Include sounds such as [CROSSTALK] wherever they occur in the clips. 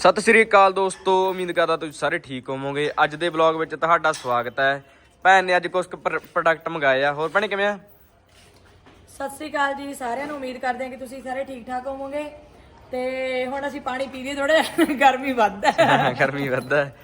ਸਤਿ ਸ੍ਰੀ ਅਕਾਲ ਦੋਸਤੋ ਉਮੀਦ ਕਰਦਾ ਤੁਸੀਂ ਸਾਰੇ ਠੀਕ ਹੋਵੋਗੇ। ਅੱਜ ਦੇ ਵਲੌਗ ਵਿੱਚ ਤੁਹਾਡਾ ਸਵਾਗਤ ਹੈ। ਭੈਣ ਨੇ ਅੱਜ ਕੁਝ ਪ੍ਰੋਡਕਟ ਮੰਗਾਏ ਆ। ਹੋਰ ਭੈਣੇ ਕਿਵੇਂ ਆ? ਸਤਿ ਸ੍ਰੀ ਅਕਾਲ ਜੀ ਸਾਰਿਆਂ ਨੂੰ ਉਮੀਦ ਕਰਦੇ ਹਾਂ ਕਿ ਤੁਸੀਂ ਸਾਰੇ ਠੀਕ ਠਾਕ ਹੋਵੋਗੇ। ਤੇ ਹੁਣ ਅਸੀਂ ਪਾਣੀ ਪੀ ਲਈਏ ਥੋੜਾ ਗਰਮੀ ਵੱਧ ਹੈ। [LAUGHS] ਗਰਮੀ ਵੱਧਦਾ ਹੈ।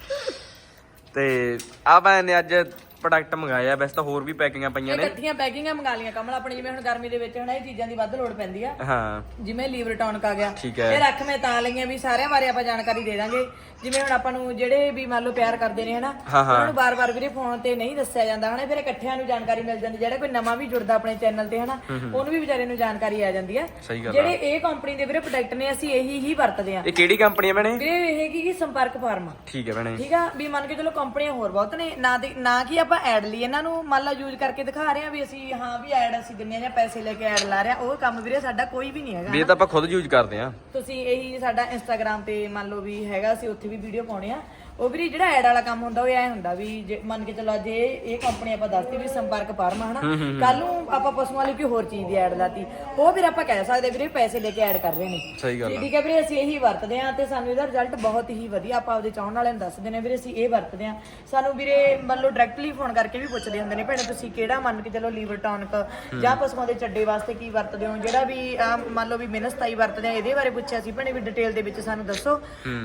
ਤੇ ਆ ਭੈਣ ਨੇ ਅੱਜ ਪ੍ਰੋਡਕਟ ਮੰਗਾਏ ਆ ਵੈਸੇ ਤਾਂ ਹੋਰ ਵੀ ਪੈਕਿੰਗਾਂ ਪਈਆਂ ਨੇ। ਇਕੱਠੀਆਂ ਪੈਕਿੰਗਾਂ ਮੰਗਾ ਲੀਆਂ ਕਮਲ ਆਪਣੇ ਜਿਵੇਂ ਹੁਣ ਗਰਮੀ ਦੇ ਵਿੱਚ ਹਨਾ ਇਹ ਚੀਜ਼ਾਂ ਦੀ ਵੱਧ ਲੋੜ ਪੈਂਦੀ ਆ। ਹਾਂ। ਜਿਵੇਂ ਲੀਵਰ ਟੌਨਕ ਆ ਗਿਆ। ਠੀਕ ਹੈ। ਇਹ ਰੱਖ ਮੈਂ ਤਾਂ ਲਈਆਂ ਵੀ ਸਾਰਿਆਂ ਬਾਰੇ ਆਪਾਂ ਜਾਣਕਾਰੀ ਦੇ ਦਾਂਗੇ। ਜਿਵੇਂ ਹੁਣ ਆਪਾਂ ਨੂੰ ਜਿਹੜੇ ਵੀ ਮੰਨ ਲਓ ਪਿਆਰ ਕਰਦੇ ਨੇ ਹਨਾ ਹਾਂ, ਹਾਂ। ਉਹਨਾਂ ਨੂੰ ਬਾਰ-ਬਾਰ ਵੀਰੇ ਫੋਨ ਤੇ ਨਹੀਂ ਦੱਸਿਆ ਜਾਂਦਾ ਹਨਾ ਫਿਰ ਇਕੱਠਿਆਂ ਨੂੰ ਜਾਣਕਾਰੀ ਮਿਲ ਜਾਂਦੀ। ਜਿਹੜਾ ਕੋਈ ਨਵਾਂ ਵੀ ਜੁੜਦਾ ਆਪਣੇ ਚੈਨਲ ਤੇ ਹਨਾ ਉਹਨੂੰ ਵੀ ਵਿਚਾਰੇ ਨੂੰ ਜਾਣਕਾਰੀ ਆ ਜਾਂਦੀ ਆ। ਸਹੀ ਗੱਲ ਆ। ਜਿਹੜੇ ਇਹ ਕੰਪਨੀ ਦੇ ਵੀਰੇ ਪ੍ਰੋਡਕਟ ਨੇ ਅਸੀਂ ਇਹੀ ਹੀ ਵਰਤਦੇ ਆ। ਇਹ ਕਿਹੜੀ ਕੰਪਨੀ ਆ ਭੈਣੇ? ਵੀਰੇ ਇਹ ਕੀ ਕੀ ਸੰਪਰਕ ਫਾਰਮਾ। ਠੀਕ ਹੈ ਭੈਣੇ। ਠੀਕ ਆ? ਵੀ ਮੰਨ ਕੇ ਚਲੋ ਕੰਪਨੀਆਂ ਹੋਰ ਬਹੁਤ ਨੇ ਨਾ ਤੇ ਨਾ ਕਿ ਆਪਾਂ ਐਡ ਲਈ ਇਹਨਾਂ ਨੂੰ ਮੰਨ ਲਾ ਯੂਜ਼ ਕਰਕੇ ਦਿਖਾ ਰਹੇ ਆ ਵੀ ਅਸੀਂ ਹਾਂ ਵੀ ਐਡ ਅਸੀਂ ਦਿੰਨੇ ਆ ਜਾਂ ਪੈਸੇ ਲੈ ਕੇ ਐਡ ਲਾ ਰਹੇ ਆ ਉਹ ਕੰਮ ਵੀਰੇ ਸਾਡਾ ਕੋਈ ਵੀ ਨਹੀਂ ਹੈਗਾ ਵੀ ਇਹ ਤਾਂ ਆਪਾਂ ਖੁਦ ਯੂਜ਼ ਕਰਦੇ ਆ ਤੁਸੀਂ ਇਹੀ ਸਾਡਾ ਇੰਸਟਾਗ੍ਰam ਤੇ ਮੰਨ ਲਓ ਵੀ ਹੈਗਾ ਅਸੀਂ ਉੱਥੇ ਵੀ ਵੀਡੀਓ ਪਾਉਣੇ ਆ। ਉਹ ਵੀਰੇ ਜਿਹੜਾ ਐਡ ਵਾਲਾ ਕੰਮ ਹੁੰਦਾ ਉਹ ਐ ਹੁੰਦਾ ਵੀ ਜੇ ਮੰਨ ਕੇ ਚਲੋ ਅੱਜ ਇਹ ਕੰਪਨੀ ਆਪਾਂ ਦੱਸਤੀ ਵੀ ਸੰਪਰਕ ਫਾਰਮਾ ਹਨਾ? ਕੱਲ ਨੂੰ ਆਪਾਂ ਪਸ਼ੂਆਂ ਲਈ ਕੋਈ ਹੋਰ ਚੀਜ਼ ਦੀ ਐਡ ਲਾਤੀ। ਉਹ ਫਿਰ ਆਪਾਂ ਕਹਿ ਸਕਦੇ ਵੀਰੇ ਪੈਸੇ ਲੈ ਕੇ ਐਡ ਕਰ ਰਹੇ ਨੇ। ਸਹੀ ਗੱਲ ਠੀਕ ਹੈ ਵੀਰੇ ਅਸੀਂ ਇਹੀ ਵਰਤਦੇ ਆ ਤੇ ਸਾਨੂੰ ਇਹਦਾ ਰਿਜ਼ਲਟ ਬਹੁਤ ਹੀ ਵਧੀਆ ਆਪਾਂ ਆਪਦੇ ਚਾਹਣ ਵਾਲਿਆਂ ਨੂੰ ਦੱਸਦੇ ਨੇ। ਵੀਰੇ ਅਸੀਂ ਇਹ ਵਰਤਦੇ ਆ ਸਾਨੂੰ ਵੀਰੇ ਮੰਨ ਲਓ ਡਾਇਰੈਕਟਲੀ ਫੋਨ ਕਰਕੇ ਵੀ ਪੁੱਛਦੇ ਹੁੰਦੇ ਨੇ ਭੈਣੇ ਤੁਸੀਂ ਕਿਹੜਾ ਮੰਨ ਕੇ ਚਲੋ ਲੀਵਰ ਟੌਨਕ ਜਾਂ ਪਸ਼ੂਆਂ ਦੇ ਚੱਡੇ ਵਾਸਤੇ ਕੀ ਵਰਤਦੇ ਹੋ? ਜਿਹੜਾ ਵੀ ਮੰਨ ਲਓ ਵੀ ਮਿਨਸਤਾਈ ਵਰਤਦੇ ਆ ਇਹਦੇ ਬਾਰੇ ਪੁੱਛਿਆ ਸੀ। ਭੈਣੇ ਵੀ ਡਿਟੇਲ ਦੇ ਵਿੱਚ ਸਾਨੂੰ ਦੱਸੋ।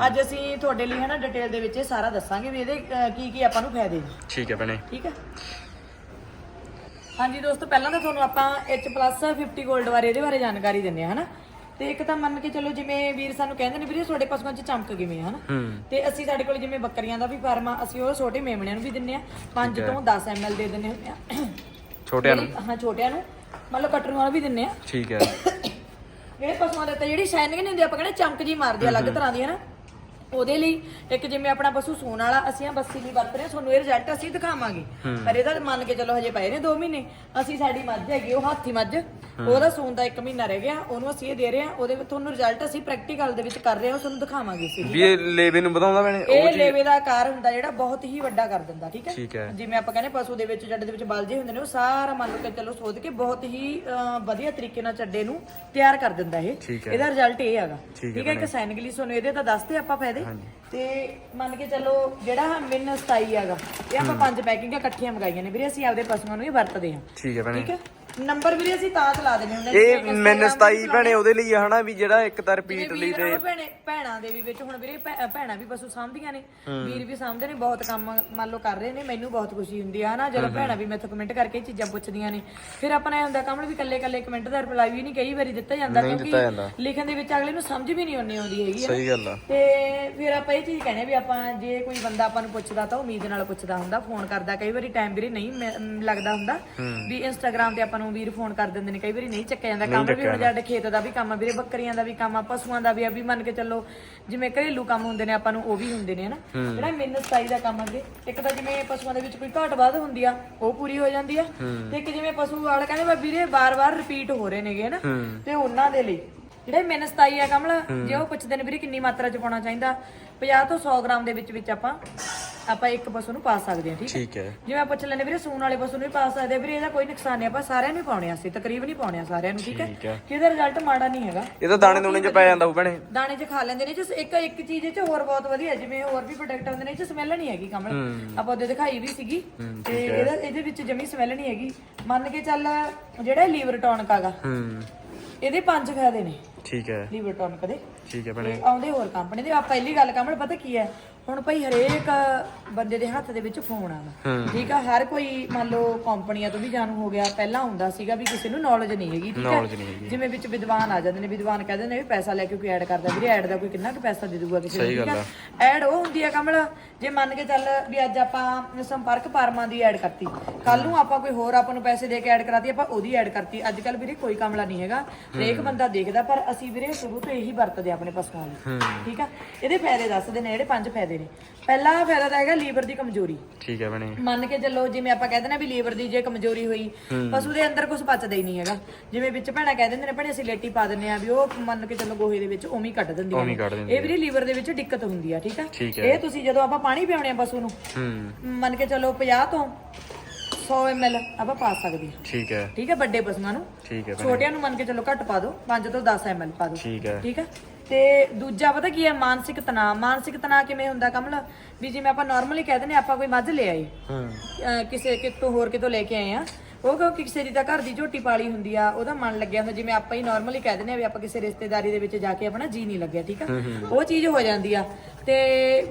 ਅੱਜ ਅਸੀਂ ਤੁਹਾਡੇ ਲਈ ਹਨਾ ਡਿਟੇਲ ਦੇ ਵਿੱਚ ਇਹ ਸਾਰਾ ਦੱਸਾਂਗੇ ਵੀ ਇਹਦੇ ਅਹ, ਕੀ ਕੀ ਆਪਾਂ ਨੂੰ ਫਾਇਦੇ ਨੇ। ਠੀਕ ਹੈ ਭੈਣੇ। ਠੀਕ ਹੈ? ਹਾਂਜੀ ਦੋਸਤੋ ਪਹਿਲਾਂ ਤਾਂ ਤੁਹਾਨੂੰ ਆਪਾਂ H+ 50 골ਡ ਬਾਰੇ ਇਹਦੇ ਬਾਰੇ ਜਾਣਕਾਰੀ ਦਿੰਨੇ ਆ ਹਨਾ? ਤੇ ਇੱਕ ਤਾਂ ਮੰਨ ਕੇ ਚੱਲੋ ਜਿਵੇਂ ਵੀਰ ਸਾਨੂੰ ਕਹਿੰਦੇ ਨੇ ਵੀਰੇ ਤੁਹਾਡੇ ਪਸ਼ੂਆਂ 'ਚ ਚਮਕ ਕਿਵੇਂ ਆ ਹਨਾ? ਹੂੰ। ਤੇ ਅਸੀਂ ਸਾਡੇ ਕੋਲ ਜਿਵੇਂ ਬੱਕਰੀਆਂ ਦਾ ਵੀ ਫਾਰਮ ਆ ਅਸੀਂ ਉਹ ਛੋਟੇ ਮੇਮਣਿਆਂ ਨੂੰ ਵੀ ਦਿੰਨੇ ਆ 5 ਤੋਂ 10 ml ਦੇ ਦਿੰਨੇ ਹੁੰਦੇ ਆ ਛੋਟਿਆਂ ਨੂੰ? ਹਾਂ ਛੋਟਿਆਂ ਨੂੰ। ਮੰਨ ਲਓ ਕਟਰੂਆਂ ਨੂੰ ਵੀ ਦਿੰਨੇ ਆ ਠੀਕ ਹੈ। ਜਿਹੜੇ ਪਸ਼ੂਆਂ ਦੇ ਉੱਤੇ ਜਿਹੜੀ ਸ਼ਾਈਨਿੰਗ ਨਹੀਂ ਹੁੰਦੀ ਆਪਾਂ ਕਹਿੰਦੇ ਚਮਕ ਜੀ ਮਾਰਦੀ ਆ ਅਲੱਗ ਤਰ੍ਹਾਂ ਦੀ ਹੈ ਨਾ ਉਹਦੇ ਲਈ ਇੱਕ ਜਿਵੇਂ ਆਪਣਾ ਪਸ਼ੂ ਸੂਣ ਵਾਲਾ ਅਸੀਂ ਆ ਬੱਸੀ ਨਹੀਂ ਵਰਤ ਰਹੇ ਤੁਹਾਨੂੰ ਇਹ ਰਿਜ਼ਲਟ ਅਸੀਂ ਦਿਖਾਵਾਂਗੇ। ਪਰ ਇਹਦਾ ਮੰਨ ਕੇ ਚਲੋ ਹਜੇ ਪਏ ਨੇ 2 ਮਹੀਨੇ। ਅਸੀਂ ਸਾਡੀ ਮੱਝ ਹੈਗੀ ਉਹ ਹਾਥੀ ਮੱਝ। ਉਹਦਾ ਸੂਣ ਦਾ 1 ਮਹੀਨਾ ਰਹਿ ਗਿਆ ਉਹਨੂੰ ਅਸੀਂ ਇਹ ਦੇ ਰਹੇ ਹਾਂ ਉਹਦੇ ਵਿੱਚ ਤੁਹਾਨੂੰ ਰਿਜ਼ਲਟ ਅਸੀਂ ਪ੍ਰੈਕਟੀਕਲ ਦੇ ਵਿੱਚ ਕਰ ਰਹੇ ਹਾਂ ਉਹ ਤੁਹਾਨੂੰ ਦਿਖਾਵਾਂਗੇ ਅਸੀਂ ਵੀ ਇਹ ਲੇਵੇ ਨੂੰ ਵਧਾਉਂਦਾ ਭੈਣੇ ਇਹ ਲੇਵੇ ਦਾ ਆਕਾਰ ਹੁੰਦਾ ਜਿਹੜਾ ਬਹੁਤ ਹੀ ਵੱਡਾ ਕਰ ਦਿੰਦਾ ਠੀਕ ਹੈ? ਠੀਕ ਹੈ। ਜਿਵੇਂ ਆਪਾਂ ਕਹਿੰਦੇ ਪਸ਼ੂ ਦੇ ਵਿੱਚ ਜੱਡ ਦੇ ਵਿੱਚ ਬਲ ਜੇ ਹੁੰਦੇ ਨੇ ਉਹ ਸਾਰਾ ਮੰਨ ਲਓ ਕਿ ਚਲੋ ਸੋਧ ਕੇ ਬਹੁਤ ਹੀ ਅਹ, ਵਧੀਆ ਤਰੀਕੇ ਨਾਲ ਚੱਡੇ ਨੂੰ ਤਿਆਰ ਕਰ ਦਿੰਦਾ ਇਹ। ਠੀਕ ਹੈ। ਇਹਦਾ ਰਿਜ਼ਲਟ ਇਹ ਹੈਗਾ। ਠੀਕ ਹੈ ਇੱਕ ਸਾਈਨਿਕਲੀ ਤੁਹਾਨੂੰ ਇਹਦੇ ਤਾਂ ਦੱਸਦੇ ਆਪਾਂ ਫਾਇਦੇ। ਤੇ ਮੰਨ ਕੇ ਚੱਲੋ ਜਿਹੜਾ ਮਿਨ 27 ਹੈਗਾ ਇਹ ਆਪਾਂ ਪੰਜ ਪੈਕਿੰਗਾਂ ਇਕੱਠੀਆਂ ਮੰਗਾਈਆਂ ਨੇ ਵੀਰੇ ਅਸੀਂ ਆਪਦੇ ਪਸ਼ੂਆਂ ਨੂੰ ਹੀ ਵਰਤਦੇ ਹਾਂ। ਠੀਕ ਹੈ ਭੈਣੇ। ਠੀਕ ਹੈ? ਨੰਬਰ ਵੀਰੇ ਅਸੀਂ ਤਾਂ ਚਲਾ ਦਿੰਦੇ ਹੁੰਦੇ ਇਹ ਮੈਨ 27 ਭੈਣੇ ਉਹਦੇ ਲਈ ਆ ਹਨਾ ਵੀ ਜਿਹੜਾ ਇੱਕ ਤਾਂ ਰਿਪੀਟ ਲਈ ਤੇ ਭੈਣੇ ਭੈਣਾਂ ਦੇ ਵੀ ਵਿੱਚ ਹੁਣ ਵੀਰੇ ਭੈਣਾਂ ਵੀ ਪਸ਼ੂ ਸਾਂਭਦੀਆਂ ਨੇ। ਵੀਰ ਵੀ ਸਾਂਭਦੇ ਨੇ ਬਹੁਤ ਕੰਮ ਮੰਨ ਲਓ ਕਰ ਰਹੇ ਨੇ ਮੈਨੂੰ ਬਹੁਤ ਖੁਸ਼ੀ ਹੁੰਦੀ ਆ ਹਨਾ ਜਦੋਂ ਭੈਣਾਂ ਵੀ ਮੈਥੋਂ ਕਮੈਂਟ ਕਰਕੇ ਇਹ ਚੀਜ਼ਾਂ ਪੁੱਛਦੀਆਂ ਨੇ। ਫਿਰ ਆਪਣਾ ਇਹ ਹੁੰਦਾ ਕਮਲ ਵੀ ਕੱਲੇ ਕੱਲੇ ਕਮੈਂਟ ਦਾ ਰਿਪਲਾਈ ਵੀ ਨਹੀਂ ਕਈ ਵਾਰੀ ਦਿੱਤਾ ਜਾਂਦਾ ਜਾਂਦਾ। ਲਿਖਣ ਦੇ ਵਿੱਚ ਅਗਲੇ ਨੂੰ ਸਮਝ ਵੀ ਨਹੀਂ ਆਉਂਦੀ ਆਉਂਦੀ ਹੈਗੀ। ਸਹੀ ਗੱਲ ਆ। ਤੇ ਫਿਰ ਆਪਾਂ ਇਹ ਚੀਜ਼ ਕਹਿੰਦੇ ਵੀ ਆਪਾਂ ਜੇ ਕੋਈ ਬੰਦਾ ਆਪਾਂ ਨੂੰ ਪੁੱਛਦਾ ਤਾਂ ਉਮੀਦ ਨਾਲ ਪੁੱਛਦਾ ਹੁੰਦਾ ਫੋਨ ਕਰਦਾ ਕਈ ਵਾਰੀ ਟਾਈਮ ਵੀਰੇ ਨਹੀਂ ਲੱਗਦਾ ਹੁੰਦਾ ਵੀ ਇੰਸਟਾਗ੍ਰam ਤੇ ਆਪਾਂ ਨੂੰ ਵੀਰ ਫੋਨ ਕਰ ਦਿੰਦੇ ਨੇ ਕਈ ਵਾਰੀ ਨਹੀਂ ਚੱਕਿਆ ਜਾਂਦਾ। ਕੰਮ ਵੀ ਸਾਡੇ ਖੇਤ ਦਾ ਵੀ ਕੰਮ ਆ ਵੀਰੇ ਬੱਕਰੀਆਂ ਦਾ ਵੀ ਕੰਮ ਆ ਪਸ਼ੂਆਂ ਦਾ ਵੀ ਆ ਵੀ ਮੰਨ ਕੇ ਚੱਲੋ ਜਿਵੇਂ ਘਰੇਲੂ ਕੰਮ ਹੁੰਦੇ ਨੇ ਆਪਾਂ ਨੂੰ ਉਹ ਵੀ ਹੁੰਦੇ ਨੇ ਹਨਾ? ਜਿਹੜਾ ਮਿਹਨਤ ਸਤਾਈ ਦਾ ਕੰਮ ਅੱਗੇ ਇੱਕ ਤਾਂ ਜਿਵੇਂ ਪਸ਼ੂਆਂ ਦੇ ਵਿੱਚ ਕੋਈ ਘਾਟ ਵਾਧ ਹੁੰਦੀ ਆ ਉਹ ਪੂਰੀ ਹੋ ਜਾਂਦੀ ਆ। ਤੇ ਇੱਕ ਜਿਵੇਂ ਪਸ਼ੂ ਵਾਲੇ ਕਹਿੰਦੇ ਵਾ ਵੀਰੇ ਬਾਰ-ਬਾਰ ਰਿਪੀਟ ਹੋ ਰਹੇ ਨੇਗੇ ਹਨਾ? ਤੇ ਉਹਨਾਂ ਦੇ ਲਈ ਜਿਹੜੇ ਮਿਹਨਤ ਸਤਾਈ ਆ ਕਮਲ ਜੇ ਉਹ ਪੁੱਛਦੇ ਨੇ ਵੀਰੇ ਕਿੰਨੀ ਮਾਤਰਾ ਚ ਪਾਉਣਾ ਚਾਹੀਦਾ 50 ਤੋਂ 100 ਗ੍ਰਾਮ ਦੇ ਵਿੱਚ ਵਿੱਚ ਆਪਾਂ ਆਪਾਂ ਇੱਕ ਪਸ਼ੂ ਨੂੰ ਪਾ ਸਕਦੇ ਹਾਂ ਠੀਕ ਹੈ? ਠੀਕ ਹੈ। ਜਿਵੇਂ ਆਪਾਂ ਲੈਂਦੇ ਵੀਰੇ ਸੂਣ ਵਾਲੇ ਪਸ਼ੂ ਨੂੰ ਵੀ ਪਾ ਸਕਦੇ ਹਾਂ। ਵੀਰੇ ਇਹਦਾ ਕੋਈ ਨੁਕਸਾਨ ਨਹੀਂ ਆਪਾਂ ਸਾਰਿਆਂ ਨੂੰ ਹੀ ਪਾਉਣੇ ਆ ਅਸੀਂ ਤਕਰੀਬਨ ਹੀ ਪਾਉਣੇ ਆ ਸਾਰਿਆਂ ਨੂੰ ਠੀਕ ਹੈ? ਠੀਕ ਹੈ। ਕਿ ਇਹਦਾ ਰਿਜ਼ਲਟ ਮਾੜਾ ਨਹੀਂ ਹੈਗਾ। ਇਹ ਤਾਂ ਦਾਣੇ ਦੂਣੇ ਚ ਪੈ ਜਾਂਦਾ ਉਹ ਭੈਣੇ। ਦਾਣੇ 'ਚ ਖਾ ਲੈਂਦੇ ਨੇ ਜਿਸ ਇੱਕ ਇੱਕ ਚੀਜ਼ 'ਚ ਹੋਰ ਬਹੁਤ ਵਧੀਆ ਜਿਵੇਂ ਹੋਰ ਵੀ ਪ੍ਰੋਡਕਟ ਹੁੰਦੇ ਨੇ ਇਹ 'ਚ ਸਮੈਲ ਨਹੀਂ ਹੈਗੀ ਕਮਲ। ਆਪਾਂ ਉਹਦੇ ਦਿਖਾਈ ਵੀ ਸੀਗੀ ਤੇ ਇਹਦਾ ਇਹਦੇ ਵਿੱਚ ਜਮੀ ਸਮੈਲ ਨਹੀਂ ਹੈਗੀ। ਮੰਨ ਕੇ ਚੱਲ ਜਿਹੜਾ ਲੀਵਰ ਟੌਨਕ ਆਗਾ ਹੂੰ। ਇਹਦੇ ਪੰਜ ਫਾਇਦੇ ਨੇ। ਠੀਕ ਹੈ। ਲੀਵਰ ਟੌਨਕ ਦੇ। ਠੀਕ ਹੈ ਭੈਣੇ। ਤੇ ਆਉਂਦੇ ਹੋਰ ਕੰਪਨੀ ਦੇ। ਆ ਪਹਿਲੀ ਗੱਲ ਕਮਲ ਪਤਾ ਕੀ ਹੈ? ਹੁਣ ਭਾਈ ਹਰੇਕ ਬੰਦੇ ਦੇ ਹੱਥ ਦੇ ਵਿੱਚ ਫੋਨ ਆਗਾ ਠੀਕ ਆ ਹਰ ਕੋਈ ਮੰਨ ਲਓ ਕੰਪਨੀਆਂ ਤੋਂ ਵੀ ਜਾਣੂ ਹੋ ਗਿਆ ਪਹਿਲਾਂ ਹੁੰਦਾ ਸੀਗਾ ਵੀ ਕਿਸੇ ਨੂੰ ਨੌਲੇਜ ਨਹੀਂ ਹੈਗੀ ਠੀਕ ਹੈ। ਜਿਵੇਂ ਵਿੱਚ ਵਿਦਵਾਨ ਆ ਜਾਂਦੇ ਨੇ ਵਿਦਵਾਨ ਕਹਿੰਦੇ ਨੇ ਵੀ ਪੈਸਾ ਲੈ ਕੇ ਕੋਈ ਐਡ ਕਰਦਾ ਵੀਰੇ ਐਡ ਦਾ ਕੋਈ ਕਿੰਨਾ ਕੁ ਪੈਸਾ ਦੇ ਦੂਗਾ ਕਿਸੇ ਨੂੰ ਠੀਕ ਆ? ਐਡ ਉਹ ਹੁੰਦੀ ਆ ਕਮਲ ਜੇ ਮੰਨ ਕੇ ਚੱਲ ਵੀ ਅੱਜ ਆਪਾਂ ਸੰਪਰਕ ਫਾਰਮਾਂ ਦੀ ਐਡ ਕਰਤੀ ਕੱਲ ਨੂੰ ਆਪਾਂ ਕੋਈ ਹੋਰ ਆਪਾਂ ਨੂੰ ਪੈਸੇ ਦੇ ਕੇ ਐਡ ਕਰਾਤੀ ਆਪਾਂ ਉਹਦੀ ਐਡ ਕਰਤੀ ਅੱਜ ਕੱਲ ਵੀਰੇ ਕੋਈ ਕਮਲਾ ਨਹੀਂ ਹੈਗਾ ਹਰੇਕ ਬੰਦਾ ਦੇਖਦਾ ਪਰ ਅਸੀਂ ਵੀਰੇ ਸ਼ੁਰੂ ਤੋਂ ਇਹੀ ਵਰਤਦੇ ਆਪਣੇ ਲਈ ਠੀਕ ਆ? ਇਹਦੇ ਫਾਇਦੇ ਦੱਸਦੇ ਨੇ ਜਿਹੜੇ ਪੰਜ ਫਾਇਦੇ ਨੇ। ਪਹਿਲਾ ਫਾਇਦਾ ਤਾਂ ਹੈਗਾ ਲੀਵਰ ਦੀ ਕਮਜ਼ੋਰੀ। ਠੀਕ ਹੈ ਭੈਣੇ। ਮੰਨ ਕੇ ਚੱਲੋ ਜਿਵੇਂ ਆਪਾਂ ਕਹਿੰਦੇ ਨੇ ਵੀ ਲੀਵਰ ਦੀ ਜੇ ਕਮਜ਼ੋਰੀ ਹੋਈ ਪਸ਼ੂ ਦੇ ਅੰਦਰ ਕੁਝ ਪਚਦਾ ਹੀ ਨਹੀਂ ਹੈਗਾ। ਜਿਵੇਂ ਵਿੱਚ ਭੈਣਾਂ ਕਹਿ ਦਿੰਦੇ ਨੇ ਭੈਣੇ ਅਸੀਂ ਲੇਟੀ ਪਾ ਦਿੰਦੇ ਆ ਵੀ ਉਹ ਮੰਨ ਕੇ ਚੱਲੋ ਗੋਹੇ ਦੇ ਵਿੱਚ ਉਵੇਂ ਹੀ ਕੱਢ ਦਿੰਦੀਆਂ ਉਵੇਂ ਹੀ ਕੱਢ ਨੇ ਇਹ ਵੀਰੇ ਲੀਵਰ ਦੇ ਵਿੱਚ ਦਿੱਕਤ ਹੁੰਦੀ ਆ ਠੀਕ ਆ। ਇਹ ਤੁਸੀਂ ਜਦੋਂ ਆਪਾਂ ਪਾਣੀ ਪਿਆਉਣੇ ਆ ਪਸ਼ੂ ਨੂੰ ਮੰਨ ਕੇ ਚੱਲੋ 50 ਤੋਂ 100 ml ਆਪਾਂ ਪਾ ਸਕਦੇ ਹਾਂ। ਠੀਕ ਹੈ। ਠੀਕ ਹੈ ਵੱਡੇ ਪਸ਼ੂਆਂ ਨੂੰ। ਠੀਕ ਹੈ ਭੈਣੇ। ਛੋਟਿਆਂ ਨੂੰ ਮੰਨ ਕੇ ਚੱਲੋ ਘੱਟ ਪਾ ਦਿਓ 5 ਤੋਂ 10 ml ਪਾ ਦਿਓ। ਠੀਕ ਹੈ। ਠੀਕ ਹੈ ਤੇ ਦੂਜਾ ਪਤਾ ਕੀ ਹੈ ਮਾਨਸਿਕ ਤਣਾਅ। ਮਾਨਸਿਕ ਤਣਾਅ ਕਿਵੇਂ ਹੁੰਦਾ ਕਮਲ? ਵੀ ਜਿਵੇਂ ਆਪਾਂ ਨਾਰਮਲੀ ਕਹਿ ਦਿੰਦੇ ਹਾਂ, ਆਪਾਂ ਕੋਈ ਮੱਝ ਲੈ ਆਏ ਹੂੰ। ਕਿਸੇ ਕਿਤੋਂ ਹੋਰ ਕਿਤੋਂ ਲੈ ਕੇ ਆਏ ਆ ਉਹ ਕਿਉਂ ਕਿਸੇ ਦੀ ਤਾਂ ਘਰ ਦੀ ਝੋਟੀ ਪਾਲੀ ਹੁੰਦੀ ਆ ਉਹਦਾ ਮਨ ਲੱਗਿਆ ਹੁੰਦਾ ਜਿਵੇਂ ਆਪਾਂ ਹੀ ਨਾਰਮਲੀ ਕਹਿ ਦਿੰਦੇ ਆ ਵੀ ਆਪਾਂ ਕਿਸੇ ਰਿਸ਼ਤੇਦਾਰੀ ਦੇ ਵਿੱਚ ਜਾ ਕੇ ਆਪਣਾ ਜੀ ਨਹੀਂ ਲੱਗਿਆ ਠੀਕ ਆ? ਉਹ ਚੀਜ਼ ਹੋ ਜਾਂਦੀ ਆ। ਤੇ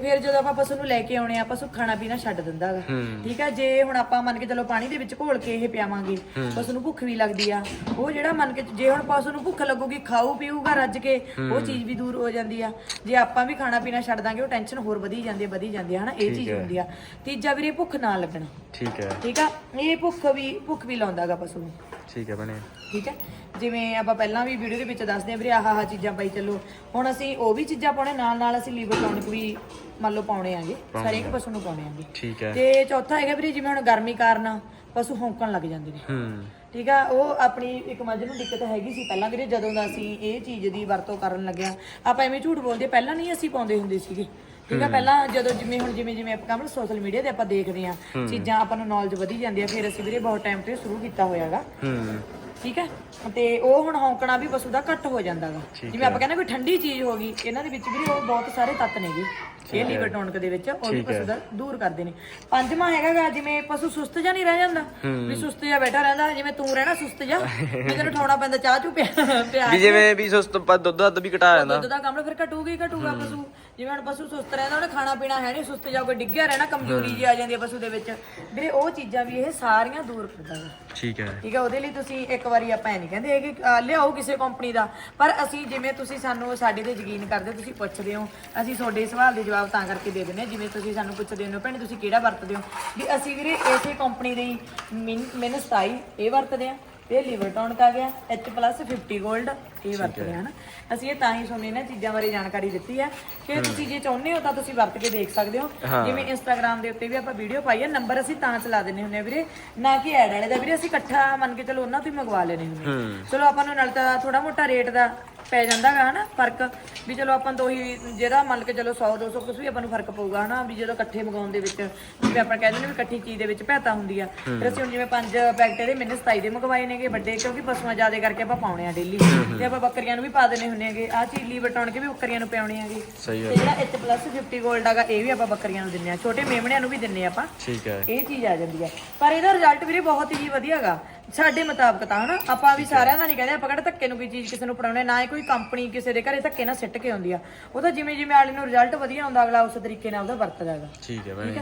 ਫਿਰ ਜਦੋਂ ਆਪਾਂ ਪਸ਼ੂ ਨੂੰ ਲੈ ਕੇ ਆਉਣੇ ਆ ਪਸ਼ੂ ਖਾਣਾ ਪੀਣਾ ਛੱਡ ਦਿੰਦਾ ਗਾ ਠੀਕ ਆ? ਜੇ ਹੁਣ ਆਪਾਂ ਮੰਨ ਕੇ ਚਲੋ ਪਾਣੀ ਦੇ ਵਿੱਚ ਘੋਲ ਕੇ ਇਹ ਪਿਆਵਾਂਗੇ ਪਸ਼ੂ ਨੂੰ ਭੁੱਖ ਵੀ ਲੱਗਦੀ ਆ। ਉਹ ਜਿਹੜਾ ਮੰਨ ਕੇ ਜੇ ਹੁਣ ਪਸ਼ੂ ਨੂੰ ਭੁੱਖ ਲੱਗੂਗੀ ਖਾਊ ਪੀਊਗਾ ਰੱਜ ਕੇ ਉਹ ਚੀਜ਼ ਵੀ ਦੂਰ ਹੋ ਜਾਂਦੀ ਆ। ਜੇ ਆਪਾਂ ਵੀ ਖਾਣਾ ਪੀਣਾ ਛੱਡ ਦਾਂਗੇ ਉਹ ਟੈਨਸ਼ਨ ਹੋਰ ਵਧੀ ਜਾਂਦੀ ਆ ਵਧੀ ਜਾਂਦੀ ਆ ਹਨਾ? ਇਹ ਚੀਜ਼ ਹੁੰਦੀ ਆ। ਤੀਜਾ ਵੀਰੇ ਭੁੱਖ ਨਾ ਲੱਗਣਾ। ਠੀਕ ਹੈ। ਠੀਕ ਆ? ਇਹ ਭੁੱਖ ਵੀ ਭੁੱਖ ਵੀ ਲਾਉਂਦਾਗਾ ਪਸ਼ੂ ਨੂੰ। ਠੀਕ ਹੈ ਭੈਣੇ। ਠੀਕ ਹੈ? ਜਿਵੇਂ ਆਪਾਂ ਪਹਿਲਾਂ ਵੀ ਵੀਡੀਓ ਦੇ ਵਿੱਚ ਦੱਸਦੇ ਆ ਵੀਰੇ ਆਹ ਆਹ ਚੀਜ਼ਾਂ ਪਾਈ ਚੱਲੋ। ਹੁਣ ਅਸੀਂ ਉਹ ਵੀ ਚੀਜ਼ਾਂ ਪਾਉਣੇ ਨਾਲ ਨਾਲ ਅਸੀਂ ਲੀਵਰ ਟੌਨਿਕ ਵੀ ਮੰਨ ਲਓ ਪਾਉਣੇ ਆਗੇ। ਹਰੇਕ ਪਸ਼ੂ ਨੂੰ ਪਾਉਣੇ ਆਗੇ। ਠੀਕ ਹੈ। ਤੇ ਚੌਥਾ ਹੈਗਾ ਵੀਰੇ ਜਿਵੇਂ ਹੁਣ ਗਰਮੀ ਕਾਰਨ ਪਸ਼ੂ ਹੌਂਕਣ ਲੱਗ ਜਾਂਦੇ ਨੇ। ਹੂੰ। ਠੀਕ ਆ ਉਹ ਆਪਣੀ ਇੱਕ ਮੱਝ ਨੂੰ ਦਿੱਕਤ ਹੈਗੀ ਸੀ ਪਹਿਲਾਂ ਵੀਰੇ ਜਦੋਂ ਦਾ ਅਸੀਂ ਇਹ ਚੀਜ਼ ਦੀ ਵਰਤੋਂ ਕਰਨ ਲੱਗਿਆ। ਆਪਾਂ ਐਵੇਂ ਝੂਠ ਬੋਲਦੇ ਪਹਿਲਾਂ ਨਹੀਂ ਅਸੀਂ ਪਾਉਂਦੇ ਹੁੰਦੇ ਸੀਗੇ। ਠੀਕ ਆ ਪਹਿਲਾਂ ਜਦੋਂ ਜਿਵੇਂ ਹੁਣ ਜਿਵੇਂ ਜਿਵੇਂ ਆਪਾਂ ਕੰਮ ਸੋਸ਼ਲ ਮੀਡੀਆ ਤੇ ਆਪਾਂ ਦੇਖਦੇ ਆ ਚੀਜ਼ਾਂ ਆਪਾਂ ਨੂੰ ਨੌਲੇਜ ਵਧੀ ਜਾਂਦੀ ਆ ਫਿਰ ਅਸੀਂ ਵੀਰੇ ਬਹੁਤ ਟਾਈਮ ਤੇ ਸ਼ੁਰੂ ਕੀਤਾ ਹੋਇਆਗਾ। ਹੂੰ। ਠੀਕ ਹੈ ਤੇ ਉਹ ਹੁਣ ਹੌਂਕਣਾ ਵੀ ਪਸ਼ੂ ਦਾ ਘੱਟ ਹੋ ਜਾਂਦਾਗਾ। ਜਿਵੇਂ ਆਪਾਂ ਕਹਿੰਦੇ ਕੋਈ ਠੰਡੀ ਚੀਜ਼ ਹੋ ਗਈ ਇਹਨਾਂ ਦੇ ਵਿੱਚ ਵੀ ਉਹ ਬਹੁਤ ਸਾਰੇ ਤੱਤ ਨੇਗੇ ਇਹ ਲੀਵਰ ਟੌਨਿਕ ਦੇ ਵਿੱਚ ਉਹ ਵੀ ਪਸ਼ੂ ਦਾ ਦੂਰ ਕਰਦੇ ਨੇ। ਪੰਜਵਾਂ ਹੈਗਾਗਾ ਜਿਵੇਂ ਪਸ਼ੂ ਸੁਸਤ ਜਾਂ ਨਹੀਂ ਰਹਿ ਜਾਂਦਾ ਵੀ ਸੁਸਤ ਜਾਂ ਬੈਠਾ ਰਹਿੰਦਾ ਜਿਵੇਂ ਤੂੰ ਰਹਿਣਾ ਸੁਸਤ ਜਾਂ ਵੀ ਤੈਨੂੰ ਉਠਾਉਣਾ ਪੈਂਦਾ ਚਾਹ ਚੂ ਪਿਆ ਵੀ ਜਿਵੇਂ ਵੀ ਸੁਸਤ ਦੁੱਧ ਦੱਧ ਵੀ ਘਟਾ ਜਾਂਦਾ ਦੁੱਧ ਦਾ ਕੰਮ ਫਿਰ ਘਟੂਗਾ ਘਟੂਗਾ ਪਸ਼ੂ। ਜਿਵੇਂ ਹੁਣ ਪਸ਼ੂ ਸੁਸਤ ਰਹਿੰਦਾ ਉਹਨੇ ਖਾਣਾ ਪੀਣਾ ਹੈ ਨਹੀਂ ਸੁਸਤ ਜਾ ਕੇ ਡਿੱਗਿਆ ਰਹਿਣਾ ਕਮਜ਼ੋਰੀ ਜੀ ਆ ਜਾਂਦੀ ਹੈ ਪਸ਼ੂ ਦੇ ਵਿੱਚ। ਵੀਰੇ ਉਹ ਚੀਜ਼ਾਂ ਵੀ ਇਹ ਸਾਰੀਆਂ ਦੂਰ ਕਰਦਾ ਹੈ ਠੀਕ ਹੈ। ਠੀਕ ਹੈ ਉਹਦੇ ਲਈ ਤੁਸੀਂ ਇੱਕ ਵਾਰੀ ਆਪਾਂ ਇਹ ਨਹੀਂ ਕਹਿੰਦੇ ਕਿ ਲਿਆਓ ਕਿਸੇ ਕੰਪਨੀ ਦਾ। ਪਰ ਅਸੀਂ ਜਿਵੇਂ ਤੁਸੀਂ ਸਾਨੂੰ ਸਾਡੇ ਤੇ ਯਕੀਨ ਕਰਦੇ ਤੁਸੀਂ ਪੁੱਛਦੇ ਹੋ ਅਸੀਂ ਤੁਹਾਡੇ ਸਵਾਲ ਦੇ ਜਵਾਬ ਤਾਂ ਕਰਕੇ ਦੇ ਦਿੰਦੇ ਹਾਂ। ਜਿਵੇਂ ਤੁਸੀਂ ਸਾਨੂੰ ਪੁੱਛਦੇ ਹੋ ਭੈਣ ਤੁਸੀਂ ਕਿਹੜਾ ਵਰਤਦੇ ਹੋ? ਵੀ ਅਸੀਂ ਵੀਰੇ ਇਸੇ ਕੰਪਨੀ ਦੇ ਮਿਨ 27 ਇਹ ਵਰਤਦੇ ਆ ਇਹ ਲਿਵਰ ਟੌਨਿਕ ਆ ਗਿਆ H+ 50 골ਡ ਇਹ ਵਰਤਦੇ ਹਨ। ਅਸੀਂ ਇਹ ਤਾਂ ਹੀ ਤੁਹਾਨੂੰ ਇਹਨਾਂ ਚੀਜ਼ਾਂ ਬਾਰੇ ਜਾਣਕਾਰੀ ਦਿੱਤੀ ਹੈ। ਕਿ ਤੁਸੀਂ ਜੇ ਚਾਹੁੰਦੇ ਹੋ ਤਾਂ ਤੁਸੀਂ ਵਰਤ ਕੇ ਦੇਖ ਸਕਦੇ ਹੋ। ਜਿਵੇਂ ਇੰਸਟਾਗ੍ਰam ਦੇ ਉੱਤੇ ਵੀ ਆਪਾਂ ਵੀਡੀਓ ਪਾਈ ਹੈ ਨੰਬਰ ਅਸੀਂ ਤਾਂ ਚਲਾ ਦਿੰਨੇ ਹੁੰਦੇ ਆ ਵੀਰੇ। ਨਾ ਕਿ ਐਡ ਵਾਲੇ ਦਾ। ਵੀਰੇ ਅਸੀਂ ਇਕੱਠਾ ਮੰਨ ਕੇ ਚਲੋ ਉਹਨਾਂ ਤੋਂ ਹੀ ਮੰਗਵਾ ਲੈਨੇ ਹੁੰਦੇ ਹਾਂ। ਚਲੋ ਆਪਾਂ ਨੂੰ ਨਾਲ ਤਾਂ ਥੋੜਾ ਮੋਟਾ ਰੇਟ ਦਾ ਪੈ ਜਾਂਦਾਗਾ ਹਨਾ? ਫ਼ਰਕ ਵੀ ਚਲੋ ਆਪਾਂ ਤੋਂ ਹੀ ਜਿਹੜਾ ਮੰਨ ਕੇ ਚਲੋ 100 200 ਕੁਝ ਵੀ ਆਪਾਂ ਨੂੰ ਫ਼ਰਕ ਪਊਗਾ ਹਨਾ? ਵੀ ਜਦੋਂ ਇਕੱਠੇ ਮੰਗਾਉਣ ਦੇ ਵਿੱਚ ਜਿਵੇਂ ਆਪਾਂ ਕਹਿੰਦੇ ਨੇ ਵੀ ਇਕੱਠੀ ਚੀਜ਼ ਦੇ ਵਿੱਚ ਭੈਤਾ ਹੁੰਦੀ ਆ। ਫਿਰ ਅਸੀਂ ਹੁਣ ਜਿਵੇਂ ਪੰਜ ਪੈਕਟ ਇਹਦੇ ਮੈਨੇ 27 ਦੇ ਮੰਗਵਾਏ ਨੇਗੇ ਵੱਡੇ ਕਿਉਂਕਿ ਪਸ਼ੂਆਂ ਜ਼ਿਆਦਾ ਕਰਕੇ ਆਪਾਂ ਪਾਉਣੇ ਆ ਡੇਲੀ ਤੇ ਆਪਾਂ ਬੱਕਰੀਆਂ ਨੂੰ ਵੀ ਪਾ ਦੇਣੇ ਹੁੰਨੇ ਆਗੇ ਆਹ ਚੀਜ਼ ਲੀਵਰ ਟਾਉਣ ਕੇ ਵੀ ਬੱਕਰੀਆਂ ਨੂੰ ਪਿਆਉਣੇ ਆਗੇ ਸਹੀ ਤੇ ਜਿਹੜਾ H+ 50 골ਡ ਆਗਾ ਇਹ ਵੀ ਆਪਾਂ ਬੱਕਰੀਆਂ ਨੂੰ ਦਿੰਨੇ ਆ। ਛੋਟੇ ਮੇਮਣਿਆਂ ਨੂੰ ਵੀ ਦਿੰਨੇ ਆਪਾਂ। ਠੀਕ ਹੈ ਇਹ ਚੀਜ਼ ਆ ਜਾਂਦੀ ਹੈ ਪਰ ਇਹਦਾ ਰਿਜ਼ਲਟ ਵੀਰੇ ਬਹੁਤ ਹੀ ਵਧੀਆਗਾ ਸਾਡੇ ਮੁਤਾਬਕ ਤਾਂ ਹਨਾ? ਆਪਾਂ ਵੀ ਸਾਰਿਆਂ ਦਾ ਨਹੀਂ ਕਹਿੰਦੇ ਆਪਾਂ ਕਿਹੜਾ ਧੱਕੇ ਨੂੰ ਕੋਈ ਚੀਜ਼ ਕਿਸੇ ਨੂੰ ਪੜਾਉਣੇ ਨਾ ਹੀ ਕੋਈ ਕੰਪਨੀ ਕਿਸੇ ਦੇ ਘਰੇ ਧੱਕੇ ਨਾਲ ਸਿੱਟ ਕੇ ਆਉਂਦੀ ਆ। ਉਹ ਤਾਂ ਜਿਵੇਂ ਜਿਵੇਂ ਆਲੇ ਨੂੰ ਰਿਜ਼ਲਟ ਵਧੀਆ ਆਉਂਦਾ ਅਗਲਾ ਉਸ ਤਰੀਕੇ ਨਾਲ ਉਹਦਾ ਵਰਤਦਾ ਹੈਗਾ। ਠੀਕ ਹੈ ਭੈਣੇ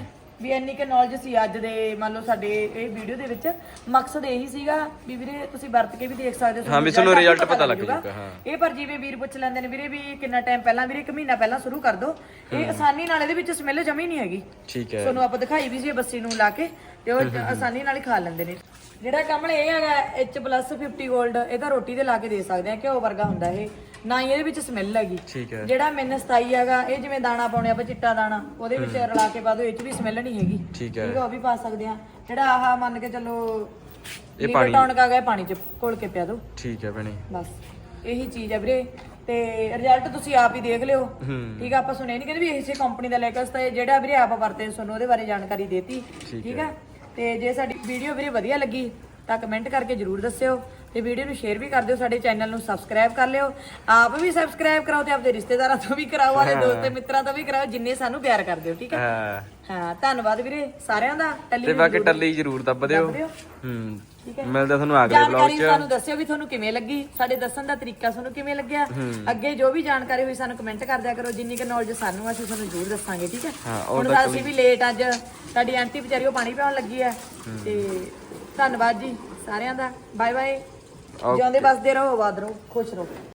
ਵੀ ਇੰਨੀ ਕਿ ਨੌਲੇਜ ਸੀ ਅੱਜ ਦੇ ਮੰਨ ਲਓ ਸਾਡੇ ਇਹ ਵੀਡੀਓ ਦੇ ਵਿੱਚ। ਮਕਸਦ ਇਹੀ ਸੀਗਾ ਵੀ ਵੀਰੇ ਤੁਸੀਂ ਵਰਤ ਕੇ ਵੀ ਦੇਖ ਸਕਦੇ ਹੋ ਹਾਂ, ਵੀ ਤੁਹਾਨੂੰ result ਪਤਾ ਲੱਗ ਜਾਊਗਾ, ਹਾਂ। ਇਹ ਪਰ ਜਿਵੇਂ ਵੀਰ ਪੁੱਛ ਲੈਂਦੇ ਨੇ ਵੀਰੇ ਵੀ ਕਿੰਨਾ ਟਾਈਮ ਪਹਿਲਾਂ ਵੀਰੇ ਇੱਕ ਮਹੀਨਾ ਪਹਿਲਾਂ ਸ਼ੁਰੂ ਕਰ ਦੋ। ਇਹ ਆਸਾਨੀ ਨਾਲ ਇਹਦੇ ਵਿੱਚ ਸਮੈਲ ਜਮੀ ਨਹੀਂ ਹੈਗੀ। ਠੀਕ ਹੈ। ਤੁਹਾਨੂੰ ਆਪਾਂ ਦਿਖਾਈ ਵੀ ਸੀ ਬੱਸੀ ਨੂੰ ਲਾ ਕੇ ਤੇ ਉਹ ਆਸਾਨੀ ਨਾਲ ਹੀ ਖਾ ਲੈਂਦੇ ਨੇ। ਜਿਹੜਾ ਕਮਲ ਇਹ ਹੈਗਾ H+ 50 골ਡ ਇਹ ਤਾਂ ਰੋਟੀ ਤੇ ਲਾ ਕੇ ਦੇ ਸਕਦੇ ਆ ਘਿਓ ਵਰਗਾ ਹੁੰਦਾ ਇਹ। ਨਾ ਹੀ ਇਹਦੇ ਵਿੱਚ ਸਮੈਲ ਹੈਗੀ। ਠੀਕ ਹੈ। ਜਿਹੜਾ ਮੈਨ 27 ਹੈਗਾ ਇਹ ਜਿਵੇਂ ਦਾਣਾ ਪਾਉਣੇ ਆਪਾਂ ਚਿੱਟਾ ਦਾਣਾ ਉਹਦੇ ਵਿੱਚ ਰਲਾ ਕੇ ਪਾ ਦਿਓ ਇਹ ਚ ਵੀ ਸਮੈਲ ਨਹੀਂ ਹੈਗੀ। ਠੀਕ ਹੈ। ਆ ਉਹ ਵੀ ਪਾ ਸਕਦੇ ਆ। ਜਿਹੜਾ ਆਹ ਮੰਨ ਕੇ ਚੱਲੋ ਇਹ ਇਹ ਪਾਣੀ- ਪਾਣੀ ਕਾ ਗਿਆ ਪਾਣੀ ਚ ਘੋਲ ਕੇ ਪਿਆ ਦਿਓ ਠੀਕ ਹੈ ਭੈਣੇ। ਬਸ ਇਹੀ ਚੀਜ਼ ਹੈ ਵੀਰੇ। ਤੇ ਰਿਜ਼ਲਟ ਤੁਸੀਂ ਆਪ ਹੀ ਦੇਖ ਲਿਓ। ਠੀਕ ਆ ਆਪਾਂ ਸੁਣਿਆ ਨਹੀਂ ਕਹਿੰਦੇ ਵੀ ਇਸੇ ਕੰਪਨੀ ਦਾ ਲੈ ਕੇ ਅਸਤਾ ਜਿਹੜਾ ਵੀਰੇ ਆਪ ਵਰਤੇ ਤੁਹਾਨੂੰ ਉਹਦੇ ਬਾਰੇ ਜਾਣਕਾਰੀ ਦੇਤੀ। ਠੀਕ ਆ? ਤੇ ਜੇ ਸਾਡੀ ਵੀਡੀਓ ਵੀਰੇ ਵਧੀਆ ਲੱਗੀ ਤਾਂ ਕਮੈਂਟ ਕਰਕੇ ਜਰੂਰ ਦੱਸਿਓ। ਤੇ ਵੀਡੀਓ ਨੂੰ ਸ਼ੇਅਰ ਵੀ ਕਰ ਦਿਓ ਸਾਡੇ ਚੈਨਲ ਨੂੰ ਸਬਸਕ੍ਰਾਈਬ ਕਰ ਲਿਓ। ਆਪ ਵੀ ਸਬਸਕ੍ਰਾਈਬ ਕਰਾਓ ਤੇ ਆਪਦੇ ਰਿਸ਼ਤੇਦਾਰਾਂ ਤੋਂ ਵੀ ਕਰਾਓ ਵਾਲੇ ਦੋਸਤ ਤੇ ਮਿੱਤਰਾਂ ਤੋਂ ਵੀ ਕਰਾਓ ਜਿੰਨੇ ਸਾਨੂੰ ਪਿਆਰ ਕਰਦੇ ਹੋ ਠੀਕ ਹੈ? ਹਾਂ। ਹਾਂ ਧੰਨਵਾਦ ਵੀਰੇ ਸਾਰਿਆਂ ਦਾ। ਤੇ ਟੈਲੀ ਬਾਕੀ ਟੱਲੀ ਜ਼ਰੂਰ ਦੱਬ ਦਿਓ। ਦਿਓ। ਹੂੰ। ਠੀਕ ਹੈ। ਮਿਲਦਾ ਤੁਹਾਨੂੰ ਅਗਲੇ ਬਲੌਗ ਜਾਣਕਾਰੀ 'ਚ। ਸਾਨੂੰ ਦੱਸਿਓ ਵੀ ਤੁਹਾਨੂੰ ਕਿਵੇਂ ਲੱਗੀ ਸਾਡੇ ਦੱਸਣ ਦਾ ਤਰੀਕਾ ਤੁਹਾਨੂੰ ਕਿਵੇਂ ਲੱਗਿਆ। ਅੱਗੇ ਜੋ ਵੀ ਜਾਣਕਾਰੀ ਹੋਈ ਸਾਨੂੰ ਕਮੈਂਟ ਕਰ ਦਿਆ ਕਰੋ ਜਿੰਨੀ ਕੁ ਨੌਲੇਜ ਸਾਨੂੰ ਆ, ਅਸੀਂ ਤੁਹਾਨੂੰ ਜ਼ਰੂਰ ਦੱਸਾਂਗੇ ਠੀਕ ਹੈ? ਹਾਂ, ਹੁਣ ਤਾਂ ਅਸੀਂ ਵੀ ਲੇਟ ਅੱਜ ਸਾਡੀ ਆਂਟੀ ਵਿਚਾਰੀ ਉਹ ਪਾਣੀ ਪਿਆਉਣ ਲੱਗੀ ਹੈ ਤੇ ਧੰਨਵਾਦ ਜੀ ਸਾਰਿਆਂ ਦਾ। ਬਾਏ ਬਾਏ ਜਿਉਂਦੇ ਬਸਦੇ ਰਹੋ ਆਬਾਦ ਰਹੋ ਖੁਸ਼ ਰਹੋ।